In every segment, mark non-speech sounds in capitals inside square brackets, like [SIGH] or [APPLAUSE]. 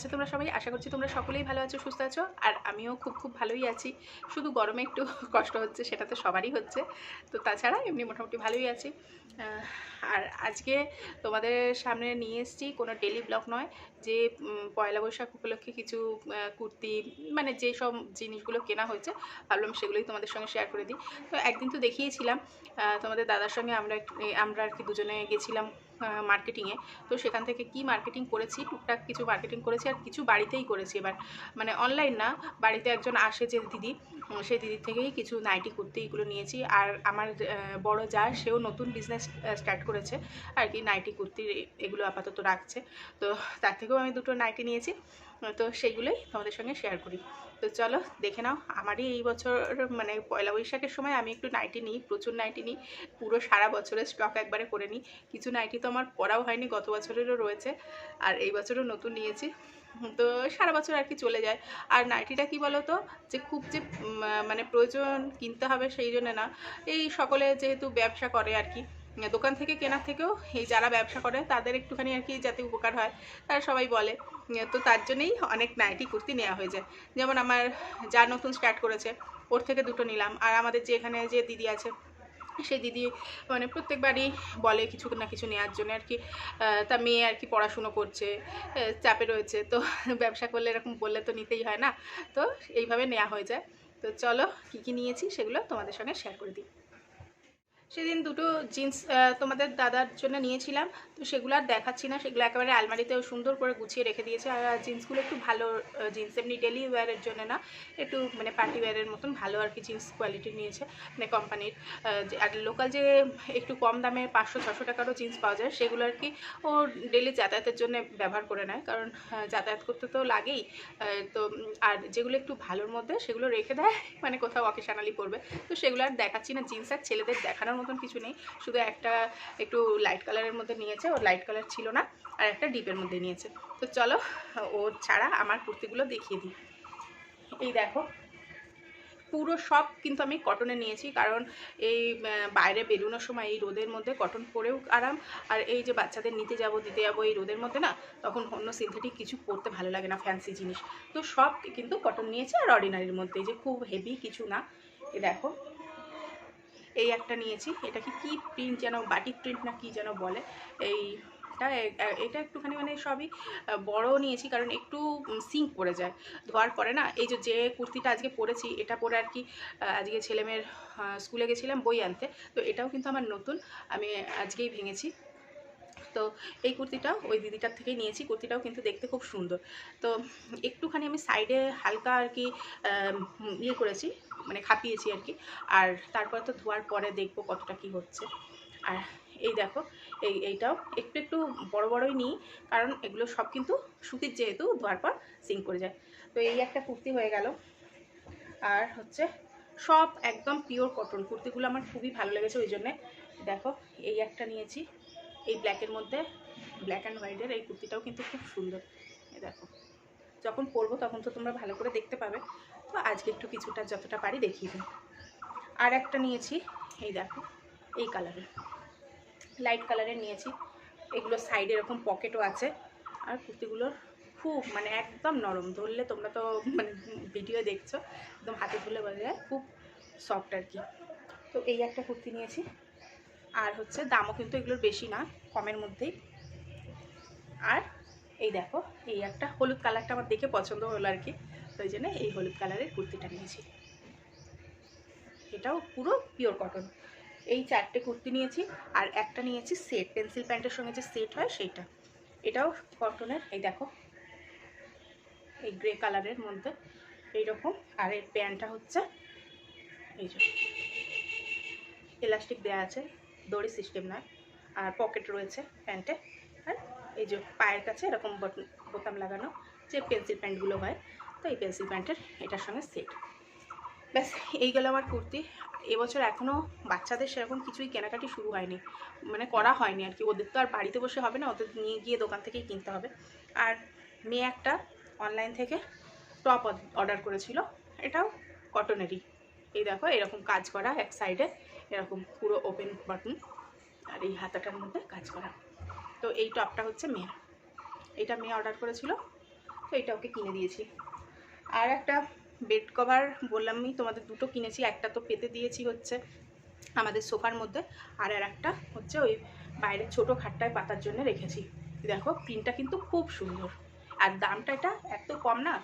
আছো তোমরা সবাই? আশা করছি তোমরা সকলেই ভালো আছো, সুস্থ আছো। আর আমিও খুব খুব ভালোই আছি। শুধু গরমে একটু [LAUGHS] কষ্ট হচ্ছে, সেটা তো সবারই হচ্ছে। তো তাছাড়া এমনি মোটামুটি ভালোই আছি। আর আজকে তোমাদের সামনে নিয়ে এসেছি কোনো ডেলি ব্লগ নয়। যে পয়লা বৈশাখ উপলক্ষে কিছু কুর্তি মানে যে সব জিনিসগুলো কেনা হয়েছে, ভাবলাম সেগুলোই তোমাদের সঙ্গে শেয়ার করে দিই। তো একদিন তো দেখিয়েছিলাম তোমাদের দাদার সঙ্গে আমরা আমরা আর কি দুজনে গেছিলাম মার্কেটিংয়ে তো সেখান থেকে কি মার্কেটিং করেছি, টুকটাক কিছু মার্কেটিং করেছি আর কিছু বাড়িতেই করেছি এবার। মানে অনলাইন না, বাড়িতে একজন আসে যে দিদি সেই দিদির থেকেই কিছু নাইটি কুর্তি এগুলো নিয়েছি। আর আমার বড় যা, সেও নতুন বিজনেস স্টার্ট করেছে। আর কি নাইটি কুর্তি এগুলো আপাতত রাখছে। তো তার থেকেও আমি দুটো নাইটি নিয়েছি। তো সেইগুলোই তোমাদের সঙ্গে শেয়ার করি। তো চলো, দেখে নাও, আমারই এই বছর মানে পয়লা বৈশাখের সময় আমি একটু নাইটি নিই, প্রচুর নাইটি নিই, পুরো সারা বছরের স্টক একবারে করে নিই। কিছু নাইটি তো আমার পরাও হয়নি, গত বছরেরও রয়েছে। আর এই বছরও নতুন নিয়েছি। তো সারা বছর আর কি চলে যায়। আর নাইটিটা কি বলো তো যে খুব যে মানে প্রয়োজন কিনতে হবে সেই জন্য না। এই সকলে যেহেতু ব্যবসা করে আর কি, দোকান থেকে কেনার থেকেও এই যারা ব্যবসা করে তাদের একটুখানি আর কি যাতে উপকার হয় তারা সবাই বলে। তো তার জন্যই অনেক নাইটি কুর্তি নেওয়া হয়ে যায়। যেমন আমার যা নতুন স্টার্ট করেছে, ওর থেকে দুটো নিলাম। আর আমাদের যে এখানে যে দিদি আছে সেই দিদি মানে প্রত্যেকবারই বলে কিছু না কিছু নেওয়ার জন্য আর কি। তা মেয়ে আর কি পড়াশুনো করছে চাপে রয়েছে, তো [LAUGHS] ব্যবসা করলে এরকম বললে তো নিতেই হয় না। তো এইভাবে নেওয়া হয়ে যায়। তো চলো কী কী নিয়েছি সেগুলো তোমাদের সঙ্গে শেয়ার করে দিই। সেদিন দুটো জিন্স তোমাদের দাদার জন্য নিয়েছিলাম। তো সেগুলো আর দেখাচ্ছি না, সেগুলো একেবারে আলমারিতেও সুন্দর করে গুছিয়ে রেখে দিয়েছে। আর জিন্সগুলো একটু ভালো জিন্স, এমনি ডেলি ওয়্যারের জন্য না, একটু মানে পার্টি ওয়্যারের মতন ভালো আর কি জিন্স কোয়ালিটি নিয়েছে মানে কোম্পানির আর লোকাল যে একটু কম দামে পাঁচশো ছশো টাকারও জিন্স পাওয়া যায়, সেগুলো আর কি ও ডেলি যাতায়াতের জন্য ব্যবহার করে নেয়। কারণ যাতায়াত করতে তো লাগেই। তো আর যেগুলো একটু ভালোর মধ্যে সেগুলো রেখে দেয় মানে কোথাও অকেশানালি পড়বে তো সেগুলো আর দেখাচ্ছি না, জিন্স আর ছেলেদের দেখানোর মতন কিছু নেই। শুধু একটা একটু লাইট কালারের মধ্যে নিয়েছে, ওর লাইট কালার ছিল না, আর একটা ডিপের মধ্যে নিয়েছে। তো চলো, ও ছাড়া আমার কুর্তিগুলো দেখিয়ে দিই। এই দেখো, পুরো সব কিন্তু আমি কটনে নিয়েছি, কারণ এই বাইরে বেরোনোর সময় এই রোদের মধ্যে কটন পরেও আরাম, আর এই যে বাচ্চাদের নিতে যাব, দিতে যাব এই রোদের মধ্যে না, তখন অন্য সিনথেটিক কিছু পরতে ভালো লাগে না ফ্যান্সি জিনিস। তো সব কিন্তু কটন নিয়েছি, আর অর্ডিনারির মধ্যে যে খুব হেভি কিছু না। এ দেখো এই একটা নিয়েছি। এটা কি কি প্রিন্ট যেন বাটিক প্রিন্ট না কি যেন বলে। এই এটা এটা একটুখানি মানে সবই বড়ও বড় নিয়েছি কারণ একটু সিঙ্ক পড়ে যায়। ধোয়ার পরে না, এই যে যে কুর্তিটা আজকে পরেছি, এটা পরে আর কি আজকে ছেলেমেয়ের স্কুলে গেছিলাম বই আনতে। তো এটাও কিন্তু আমার নতুন, আমি আজকেই ভেঙেছি। তো এই কুর্তিটাও, ওই দিদিটার থেকেই নিয়েছি। কুর্তিটাও কিন্তু দেখতে খুব সুন্দর। তো একটুখানি আমি সাইডে হালকা আর কি ইয়ে করেছি মানে খাপিয়েছি আর কি। আর তারপরে তো ধোয়ার পরে দেখব কতটা কি হচ্ছে। আর এই দেখো, এই, এইটাও একটু একটু বড় বড়ই নিই, কারণ এগুলো সব কিন্তু সুতির যেহেতু, ধোয়ার পর সিঙ্ক করে যায়। তো এই একটা কুর্তি হয়ে গেল। আর হচ্ছে সব একদম পিওর কটন কুর্তিগুলো আমার খুবই ভালো লেগেছে ওই জন্যে। দেখো, এই একটা নিয়েছি। এই ব্ল্যাকের মধ্যে ব্ল্যাক অ্যান্ড হোয়াইটের এই কুর্তিটাও কিন্তু খুব সুন্দর। দেখো, যখন পরবো তখন তো তোমরা ভালো করে দেখতে পাবে। তো আজকে একটু কিছুটা যতটা পারি দেখিয়ে দিই। আর একটা নিয়েছি, এই দেখো, এই কালারের লাইট কালারের নিয়েছি। এগুলো সাইডে এরকম পকেটও আছে। আর কুর্তিগুলোর খুব মানে একদম নরম। ধরলে তোমরা তো মানে ভিডিও দেখছ, একদম হাতে ধরলে বোঝা যায়, খুব সফট আর কি। তো এই একটা কুর্তি নিয়েছি। আর হচ্ছে দামও কিন্তু এগুলোর বেশি না, কমের মধ্যেই। আর এই দেখো, এই একটা হলুদ কালারটা আমার দেখে পছন্দ হলো আর কি। তো ওই জন্য এই হলুদ কালারের কুর্তিটা নিয়েছি। এটাও পুরো পিওর কটন এই চারটে কুর্তি নিয়েছি আর একটা নিয়েছি সেট পেন্সিল প্যান্টের সঙ্গে যে সেট হয় সেইটা। এটাও কটনের এই দেখো। এই গ্রে কালারের মধ্যে এইরকম। আর এর প্যান্টটা হচ্ছে এই যে এলাস্টিক দেওয়া আছে। দড়ি সিস্টেম নয় আর পকেট রয়েছে প্যান্টে আর এই যে পায়ের কাছে এরকম বোতাম লাগানো, যে পেন্সিল প্যান্টগুলো হয়, তো এই পেন্সিল প্যান্টের এটার সঙ্গে সেট ব্যাস, এই গেল আমার কুর্তি। এবছর এখনও বাচ্চাদের সেরকম কিছুই কেনাকাটি শুরু হয়নি। মানে করা হয়নি আর কি। ওদের তো আর বাড়িতে বসে হবে না, ওদের নিয়ে গিয়ে দোকান থেকেই কিনতে হবে। আর মেয়ে একটা অনলাইন থেকে টপ অর্ডার করেছিল। এটাও কটনেরই এই দেখো, এরকম কাজ করা এক সাইডে এরকম পুরো ওপেন বাটন আর এই হাতাটার মধ্যে কাজ করা। তো এই টপটা হচ্ছে মেয়ে। এটা মেয়ে অর্ডার করেছিল, তো এটা ওকে কিনে দিয়েছি। আর একটা বেড কভার বললামই তোমাদের দুটো কিনেছি, একটা তো পেতে দিয়েছি হচ্ছে আমাদের সোফার মধ্যে, আর আর একটা হচ্ছে ওই বাইরের ছোট খাটটায় পাতার জন্য রেখেছি। দেখো প্রিন্টটা কিন্তু খুব সুন্দর। আর দামটা এটা এত কম না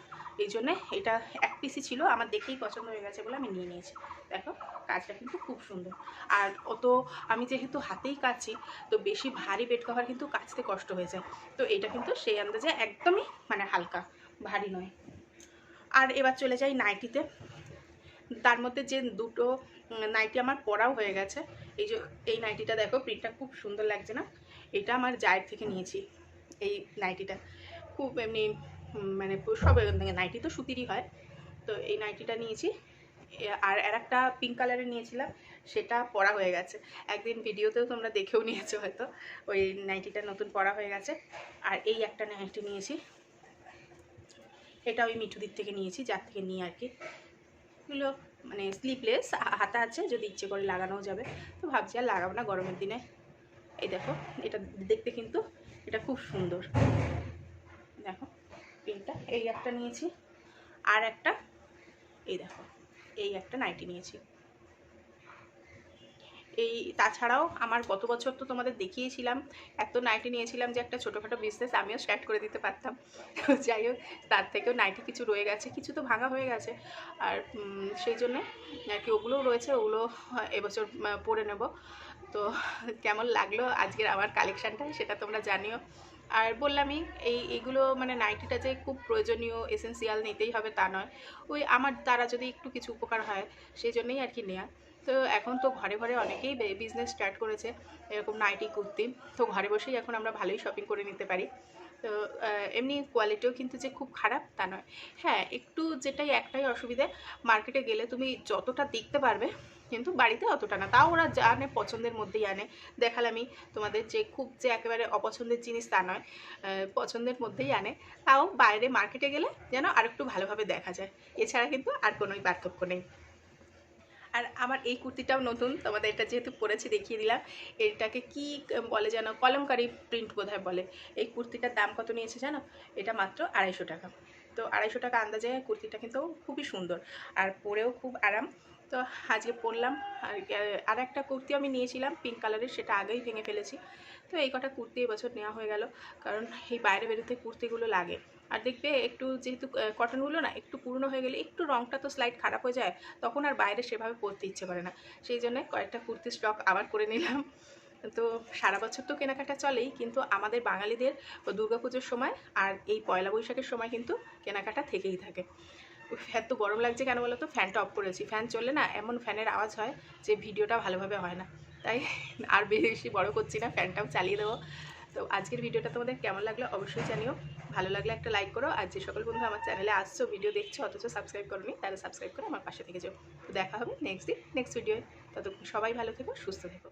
এই জন্যে এটা এক পিসই ছিল, আমার দেখেই পছন্দ হয়ে গেছে বলে আমি নিয়ে নিয়েছি। দেখো, কাজটা কিন্তু খুব সুন্দর। আর অত আমি যেহেতু হাতেই কাচি, তো বেশি ভারী বেড কভার কিন্তু কাচতে কষ্ট হয়ে যায়। তো এটা কিন্তু সেই আন্দাজে একদমই মানে হালকা, ভারী নয়। আর এবার চলে যাই নাইটিতে তার মধ্যে যে দুটো নাইটি আমার পরাও হয়ে গেছে। এই যে, এই নাইটিটা দেখো প্রিন্টটা খুব সুন্দর লাগছে না? এটা আমার জায়ের থেকে নিয়েছি, এই নাইটিটা খুব এমনি মানে সব নাইটি তো সুতিরই হয়। তো এই নাইটিটা নিয়েছি। আর আর একটা পিঙ্ক কালারের নিয়েছিলাম। সেটা পরা হয়ে গেছে। একদিন ভিডিওতেও তোমরা দেখেও নিয়েছো হয়তো। ওই নাইটিটা নতুন পরা হয়ে গেছে। আর এই একটা নাইটি নিয়েছি। এটা ওই মিঠুদির থেকে নিয়েছি, যার থেকে নিয়ে আর কি। এগুলো মানে স্লিপলেস হাতা আছে, যদি ইচ্ছে করে লাগানোও যাবে। তো ভাবছি আর লাগাবো না গরমের দিনে। এই দেখো, এটা দেখতে কিন্তু, এটা খুব সুন্দর। দেখো। প্রিন্টটা এই একটা নিয়েছি। আর একটা, এই দেখো, এই একটা নাইটি নিয়েছি। এই তাছাড়াও আমার গত বছর তো তোমাদের দেখিয়েছিলাম, এত নাইটি নিয়েছিলাম যে একটা ছোটোখাটো বিজনেস আমিও স্টার্ট করে দিতে পারতাম। যাই হোক, তার থেকেও নাইটি কিছু রয়ে গেছে, কিছু তো ভাঙা হয়ে গেছে। আর সেই জন্যে আর কি ওগুলোও রয়েছে, ওগুলো এবছর পরে নেব। তো কেমন লাগল আজকের আমার কালেকশানটা সেটা তোমরা জানিও। আর বললামই, এই এইগুলো মানে নাইটিটা যে খুব প্রয়োজনীয় এসেন্সিয়াল নিতেই হবে তা নয়। ওই আমার দ্বারা যদি একটু কিছু উপকার হয়, সেই জন্যই আর কি নেওয়া তো এখন তো ঘরে ঘরে অনেকেই বিজনেস স্টার্ট করেছে, এরকম নাইটি কুর্তি। তো ঘরে বসেই এখন আমরা ভালোই শপিং করে নিতে পারি। তো এমনি কোয়ালিটিও কিন্তু যে খুব খারাপ তা নয়। হ্যাঁ একটু যেটাই একটাই অসুবিধে মার্কেটে গেলে তুমি যতটা দেখতে পারবে কিন্তু বাড়িতে অতটা না। তাও ওরা যা আনে পছন্দের মধ্যেই আনে। দেখালামই তোমাদের যে খুব যে একেবারে অপছন্দের জিনিস তা নয় পছন্দের মধ্যেই আনে। তাও বাইরে মার্কেটে গেলে যেন আরেকটু ভালোভাবে দেখা যায়। এছাড়া কিন্তু আর কোনোই পার্থক্য নেই। আর আমার এই কুর্তিটাও নতুন, তোমাদের এটা যেহেতু পরেছি দেখিয়ে দিলাম। এটাকে কি বলে যেন, কলমকারি প্রিন্ট বোধহয় বলে। এই কুর্তিটার দাম কত নিয়েছে জানো? এটা মাত্র আড়াইশো টাকা। তো আড়াইশো টাকা আন্দাজে কুর্তিটা কিন্তু খুবই সুন্দর। আর পরেও খুব আরাম। তো আজকে পরলাম আর একটা কুর্তি আমি নিয়েছিলাম পিঙ্ক কালারের সেটা আগেই ভেঙে ফেলেছি। তো এই কটা কুর্তি এবছর নেওয়া হয়ে গেল, কারণ এই বাইরে বেরোতে কুর্তিগুলো লাগে। আর দেখবে একটু যেহেতু কটনগুলো না একটু পুরনো হয়ে গেলে একটু রঙটা তো স্লাইড খারাপ হয়ে যায়, তখন আর বাইরে সেভাবে পরতে ইচ্ছে করে না। সেই জন্য কয়েকটা কুর্তি স্টক আবার করে নিলাম। তো সারা বছর তো কেনাকাটা চলেই, কিন্তু আমাদের বাঙালিদের দুর্গাপুজোর সময় আর এই পয়লা বৈশাখের সময় কিন্তু কেনাকাটা থেকেই থাকে। এত গরম লাগছে কেন বলো তো? ফ্যানটা অফ করেছি। ফ্যান চললে না এমন ফ্যানের আওয়াজ হয় যে ভিডিওটা ভালোভাবে হয় না। তাই আর বেশি বড় করছি না, ফ্যানটাও চালিয়ে দেবো। তো আজকের ভিডিওটা তোমাদের কেমন লাগল অবশ্যই জানিও। ভালো লাগলে একটা লাইক করো। আর যে সকল বন্ধু আমার চ্যানেলে আসছো ভিডিও দেখছ, অথচ সাবস্ক্রাইব করোনি, তারা সাবস্ক্রাইব করে আমার পাশে থেকে যাও। দেখা হবে নেক্সট দিন নেক্সট ভিডিওয়ে ততক্ষণ সবাই ভালো থেকো, সুস্থ থেকো।